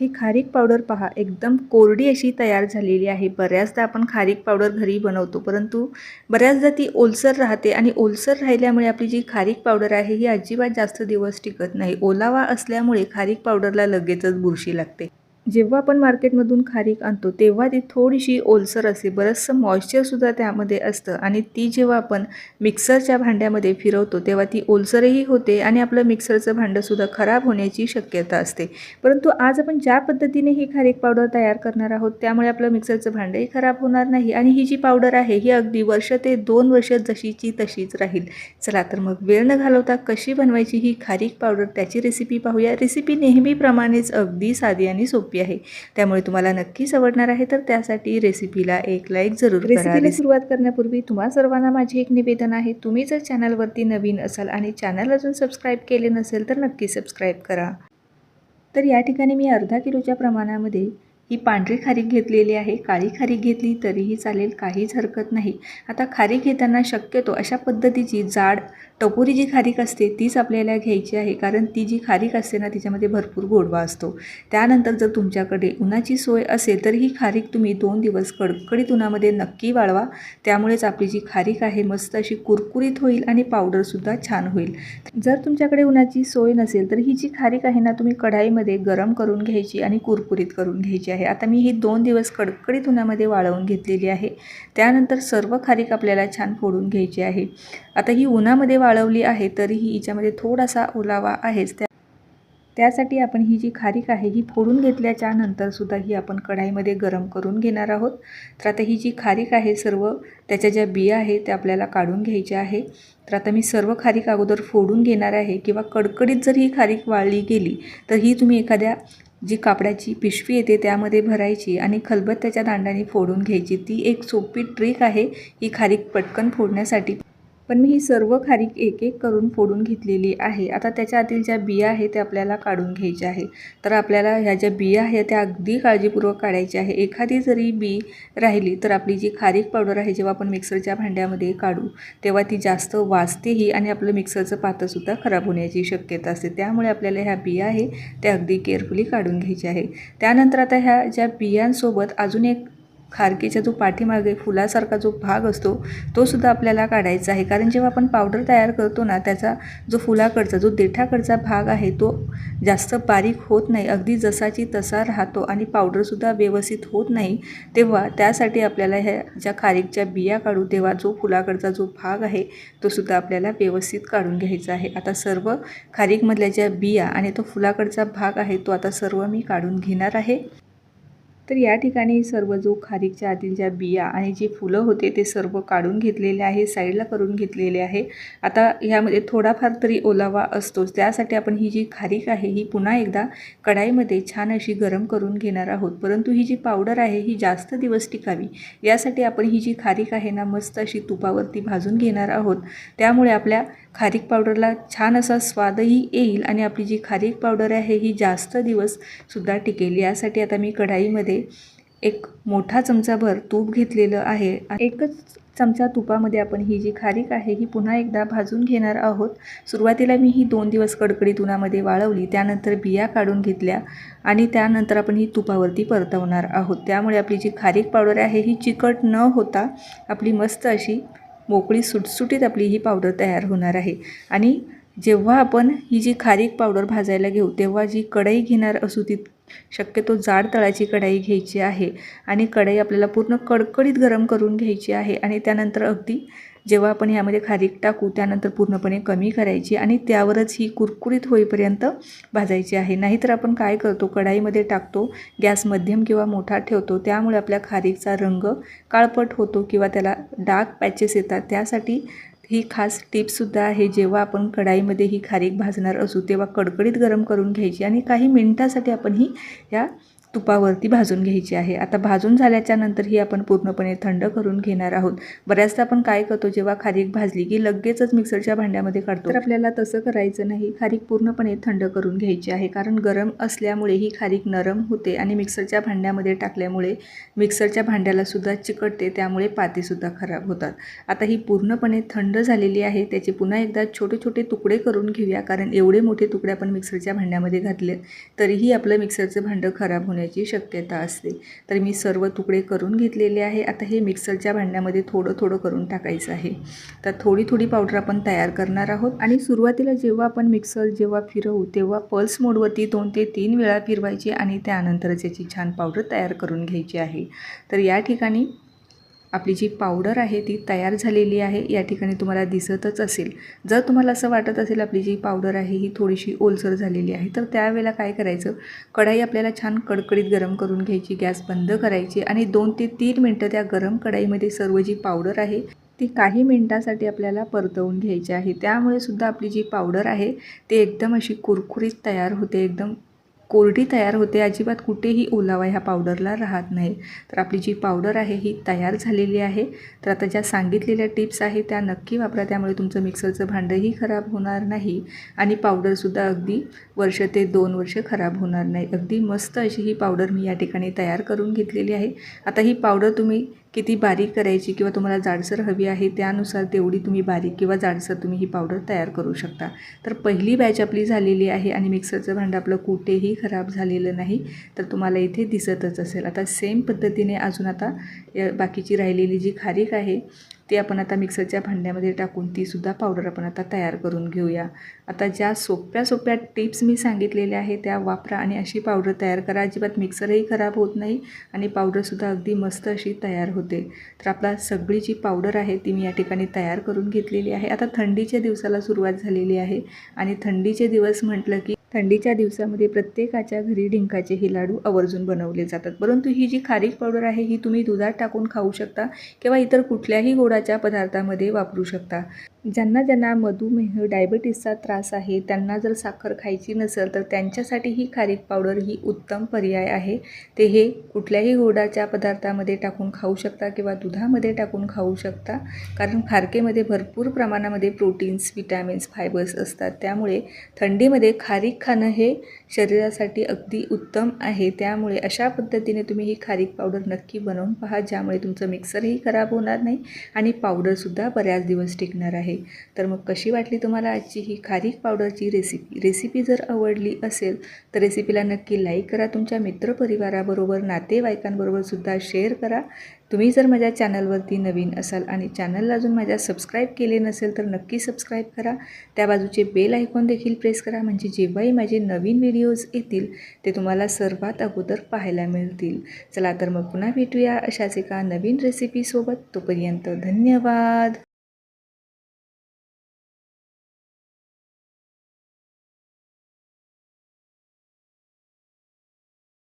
ही खारीक पावडर पहा एकदम कोरडी अशी तयार झालेली आहे. बऱ्याचदा आपण खारीक पावडर घरी बनवतो परंतु बऱ्याचदा ती ओलसर राहते आणि ओलसर राहिल्यामुळे आपली जी खारीक पावडर आहे ही अजिबात जास्त दिवस टिकत नाही. ओलावा असल्यामुळे खारीक पावडरला लगेचच बुरशी लागते. जेव्हा आपण मार्केटमधून खारीक आणतो तेव्हा ती थोडीशी ओलसर असते. बरंचसं मॉइश्चरसुद्धा त्यामध्ये असतं आणि ती जेव्हा आपण मिक्सरच्या भांड्यामध्ये फिरवतो तेव्हा ती ओलसरही होते आणि आपलं मिक्सरचं भांडंसुद्धा खराब होण्याची शक्यता असते. परंतु आज आपण ज्या पद्धतीने ही खारीक पावडर तयार करणार आहोत त्यामुळे आपलं मिक्सरचं भांडंही खराब होणार नाही आणि ही जी पावडर आहे ही अगदी वर्ष ते दोन वर्ष जशीची तशीच राहील. चला तर मग वेळ न घालवता कशी बनवायची ही खारीक पावडर त्याची रेसिपी पाहूया. रेसिपी नेहमीप्रमाणेच अगदी साधी आणि सोपी आहे. त्यामुळे तुम्हाला नक्कीच आवडणार आहे तर त्यासाठी रेसिपीला एक लाईक जरूर रेसिपीला सुरुवात करण्यापूर्वी तुम्हा सर्वांना माझे एक निवेदन आहे. तुम्ही जर चॅनलवरती नवीन असाल आणि चॅनल अजून सबस्क्राईब केले नसेल तर नक्की सबस्क्राईब करा. तर या ठिकाणी मी अर्धा किलोच्या प्रमाणामध्ये ही पांढरी खारीक घेतलेली आहे. काळी खारीक घेतली तरीही चालेल काहीच हरकत नाही. आता खारीक घेताना शक्यतो अशा पद्धतीची जाड टपोरी जी खारीक असते तीच आपल्याला घ्यायची आहे. कारण ती जी खारीक असते ना तिच्यामध्ये भरपूर गोडवा असतो. त्यानंतर जर तुमच्याकडे उन्हाची सोय असेल तर ही खारीक तुम्ही दोन दिवस कडकडीत उन्हामध्ये नक्की वाळवा. त्यामुळेच आपली जी खारीक आहे मस्त अशी कुरकुरीत होईल आणि पावडरसुद्धा छान होईल. जर तुमच्याकडे उन्हाची सोय नसेल तर ही जी खारीक आहे ना तुम्ही कढाईमध्ये गरम करून घ्यायची आणि कुरकुरीत करून घ्यायची आहे. आता मी ही दोन दिवस कडकडीत उन्हामध्ये वाळवून घेतलेली आहे. त्यानंतर सर्व खारीक आपल्याला छान फोडून घ्यायची आहे. आता ही उन्हामध्ये वाळवली आहे तरीही हिच्यामध्ये थोडासा ओलावा आहेच. त्या त्यासाठी आपण ही जी खारीक आहे ही फोडून घेतल्याच्या नंतरसुद्धा ही आपण कढाईमध्ये गरम करून घेणार आहोत. तर आता ही जी खारीक आहे सर्व त्याच्या ज्या बिया आहे त्या आपल्याला काढून घ्यायच्या आहे. तर आता मी सर्व खारीक अगोदर फोडून घेणार आहे. किंवा कडकडीत जर ही खारीक वाळली गेली तर ही तुम्ही एखाद्या जी कापडाची पिशवी येते त्यामध्ये भरायची आणि खलबत्त्याच्या दांडाने फोडून घ्यायची. ती एक सोपी ट्रिक आहे ही खारीक पटकन फोडण्यासाठी. पण मी ही सर्व खारीक एक एक करून फोडून घेतलेली आहे. आता त्याच्या आतील ज्या बिया आहे त्या आपल्याला काढून घ्यायच्या आहे तर आपल्याला ह्या ज्या बिया आहेत त्या अगदी काळजीपूर्वक काढायच्या आहे एखादी जरी बी राहिली तर आपली जी खारीक पावडर आहे जेव्हा आपण मिक्सरच्या भांड्यामध्ये काढू तेव्हा ती जास्त वाजतेही आणि आपलं मिक्सरचं पातंसुद्धा खराब होण्याची शक्यता असते. त्यामुळे आपल्याला ह्या बिया आहे त्या अगदी केअरफुली काढून घ्यायच्या आहे त्यानंतर आता ह्या ज्या बियांसोबत अजून एक खारकीच्या जो पाठीमागे फुलासारखा जो भाग असतो तो सुद्धा आपल्याला काढायचा आहे. कारण जेव्हा आपण पावडर तयार करतो ना त्याचा जो फुलाकडचा जो देठाकडचा भाग आहे तो जास्त बारीक होत नाही. अगदी जसाची तसा राहतो आणि पावडरसुद्धा व्यवस्थित होत नाही. तेव्हा त्यासाठी आपल्याला ह्या ज्या खारीकच्या बिया काढू तेव्हा जो फुलाकडचा जो भाग आहे तो सुद्धा आपल्याला व्यवस्थित काढून घ्यायचा आहे. आता सर्व खारीकमधल्या ज्या बिया आणि तो फुलाकडचा भाग आहे तो आता सर्व मी काढून घेणार आहे. तर या ठिकाणी सर्व जो खारीकच्या आतील ज्या बिया आणि जी फुलं होते ते सर्व काढून घेतलेले आहे साईडला करून घेतलेले आहे. आता ह्यामध्ये थोडाफार तरी ओलावा असतोच. त्यासाठी आपण ही जी खारीक आहे ही पुन्हा एकदा कढाईमध्ये छान अशी गरम करून घेणार आहोत. परंतु ही जी पावडर आहे ही जास्त दिवस टिकावी. यासाठी आपण ही जी खारीक आहे ना मस्त अशी तुपावरती भाजून घेणार आहोत. त्यामुळे आपल्या खारीक पावडरला छान असा स्वादही येईल आणि आपली जी खारीक पावडर आहे ही जास्त दिवससुद्धा टिकेल. यासाठी आता मी कढाईमध्ये एक मोठा चमचाभर तूप घेतलेलं आहे. एकच चमचा तुपामध्ये आपण ही जी खारीक आहे ही पुन्हा एकदा भाजून घेणार आहोत. सुरुवातीला मी ही दोन दिवस कडकडीत उन्हामध्ये वाळवली त्यानंतर बिया काढून घेतल्या आणि त्यानंतर आपण ही तुपावरती परतवणार आहोत. त्यामुळे आपली जी खारीक पावडर आहे ही चिकट न होता आपली मस्त अशी मोकळी सुटसुटीत आपली ही पावडर तयार होणार आहे. आणि जेव्हा आपण ही जी खारीक पावडर भाजायला घेऊ तेव्हा जी कढई घेणार असू ती शक्यतो जाड तळाची कढाई घ्यायची आहे आणि कढाई आपल्याला पूर्ण कडकडीत गरम करून घ्यायची आहे आणि त्यानंतर अगदी जेव्हा आपण ह्यामध्ये खारीक टाकू त्यानंतर पूर्णपणे कमी करायची आणि त्यावरच ही कुरकुरीत होईपर्यंत भाजायची आहे. नाहीतर आपण काय करतो? कढाईमध्ये टाकतो गॅस मध्यम किंवा मोठा ठेवतो त्यामुळे आपल्या खारीकचा रंग काळपट होतो किंवा त्याला डार्क पॅचेस येतात. त्यासाठी ही खास टिपसुद्धा आहे जेव्हा आपण कढाईमध्ये ही खारीक भाजणार असू तेव्हा कडकडीत गरम करून घ्यायची आणि काही मिनटासाठी आपण ही या तुपावरती भाजून घ्यायची आहे. आता भाजून झाल्याच्यानंतर ही आपण पूर्णपणे थंड करून घेणार आहोत. बऱ्याचदा आपण काय करतो जेव्हा खारीक भाजली की लगेचच मिक्सरच्या भांड्यामध्ये काढतो. तर आपल्याला तसं करायचं नाही. खारीक पूर्णपणे थंड करून घ्यायची आहे. कारण गरम असल्यामुळे ही खारीक नरम होते आणि मिक्सरच्या भांड्यामध्ये टाकल्यामुळे मिक्सरच्या भांड्यालासुद्धा चिकटते त्यामुळे पातेसुद्धा खराब होतात. आता ही पूर्णपणे थंड झालेली आहे. त्याचे पुन्हा एकदा छोटे छोटे तुकडे करून घेऊया. कारण एवढे मोठे तुकडे आपण मिक्सरच्या भांड्यामध्ये घातले तरीही आपलं मिक्सरचं भांडं खराब होण्याची शक्यता असते. तर मी सर्व तुकडे करून घेतलेले आहे. आता हे मिक्सरच्या भांड्यामध्ये थोडं थोडं करून टाकायचं आहे. तर थोडी थोडी पावडर आपण तयार करणार आहोत. आणि सुरुवातीला जेव्हा आपण मिक्सर जेव्हा फिरवू तेव्हा पल्स मोडवरती दोन ते तीन वेळा फिरवायची आणि त्यानंतरच याची छान पावडर तयार करून घ्यायची आहे. तर या ठिकाणी आपली जी पावडर आहे ती तयार झालेली आहे या ठिकाणी तुम्हाला दिसतच असेल. जर तुम्हाला असं वाटत असेल आपली जी पावडर आहे ही थोडीशी ओलसर झालेली आहे तर त्यावेळेला काय करायचं? कढाई आपल्याला छान कडकडीत गरम करून घ्यायची गॅस बंद करायची आणि दोन ते तीन मिनटं त्या गरम कढाईमध्ये सर्व जी पावडर आहे ती काही मिनटासाठी आपल्याला परतवून घ्यायची आहे. त्यामुळे सुद्धा आपली जी पावडर आहे ती एकदम अशी कुरकुरीत तयार होते एकदम कोरडी तयार होते अजिबात कुठेही ओलावा ह्या पावडरला राहत नाही. तर आपली जी पावडर आहे ही तयार झालेली आहे. तर आता ज्या सांगितलेल्या टिप्स आहेत त्या नक्की वापरा. त्यामुळे तुमचं मिक्सरचं भांडंही खराब होणार नाही आणि पावडरसुद्धा अगदी वर्ष ते दोन वर्ष खराब होणार नाही. अगदी मस्त अशी ही पावडर मी या ठिकाणी तयार करून घेतलेली आहे. आता ही पावडर तुम्ही किती बारीक करायची किंवा तुम्हाला जाडसर हवी आहे त्यानुसार तेवढी तुम्ही बारीक किंवा जाडसर तुम्ही ही पावडर तयार करू शकता. तर पहिली बॅच आपली झालेली आहे आणि मिक्सरचं भांडं आपलं कुठेही खराब झालेलं नाही तर तुम्हाला इथे दिसतच असेल. आता सेम पद्धतीने अजून आता बाकीची राहिलेली जी खारीक आहे ती आपण आता मिक्सरच्या भांड्यामध्ये टाकून तीसुद्धा पावडर आपण आता तयार करून घेऊया. आता ज्या सोप्या सोप्या टिप्स मी सांगितलेल्या आहेत त्या वापरा आणि अशी पावडर तयार करा. अजिबात मिक्सरही खराब होत नाही आणि पावडरसुद्धा अगदी मस्त अशी तयार होते. तर आपला सगळी जी पावडर आहे ती मी या ठिकाणी तयार करून घेतलेली आहे. आता थंडीच्या दिवसाला सुरुवात झालेली आहे आणि थंडीचे दिवस म्हटलं की थंडीच्या दिवसामध्ये प्रत्येकाच्या घरी डिंकाचे हे लाडू आवर्जून बनवले जातात. परंतु ही जी खारीक पावडर आहे ही तुम्ही दुधात टाकून खाऊ शकता किंवा इतर कुठल्याही गोडाच्या पदार्थामध्ये वापरू शकता. ज्यांना ज्यांना मधुमेह डायबिटीसचा त्रास आहे त्यांना जर साखर खायची नसेल तर त्यांच्यासाठी ही खारीक पावडर ही उत्तम पर्याय आहे. ते हे कुठल्याही गोडाच्या पदार्थामध्ये टाकून खाऊ शकता किंवा दुधामध्ये टाकून खाऊ शकता. कारण खारकेमध्ये भरपूर प्रमाणामध्ये प्रोटीन्स विटॅमिन्स फायबर्स असतात. त्यामुळे थंडीमध्ये खारीक खाणं हे शरीरासाठी अगदी उत्तम आहे. त्यामुळे अशा पद्धतीने तुम्ही ही खारीक पावडर नक्की बनवून पहा ज्यामुळे तुमचं मिक्सरही खराब होणार नाही आणि पावडरसुद्धा बऱ्याच दिवस टिकणार आहे. तर मग कशी वाटली तुम्हाला आजची ही खारीक पावडरची रेसिपी? रेसिपी जर आवडली असेल तर रेसिपीला नक्की लाईक करा. तुमच्या मित्रपरिवाराबरोबर नातेवाईकांबरोबरसुद्धा शेअर करा. तुम्ही जर माझ्या चॅनलवरती नवीन असाल आणि चॅनलला अजून माझ्या सबस्क्राईब केले नसेल तर नक्की सबस्क्राईब करा. त्या बाजूचे बेल आयकॉन देखील प्रेस करा. म्हणजे जेव्हाही माझे नवीन व्हिडिओज येतील ते तुम्हाला सर्वात अगोदर पाहायला मिळतील. चला तर मग पुन्हा भेटूया अशाच एका नवीन रेसिपीसोबत तोपर्यंत धन्यवाद!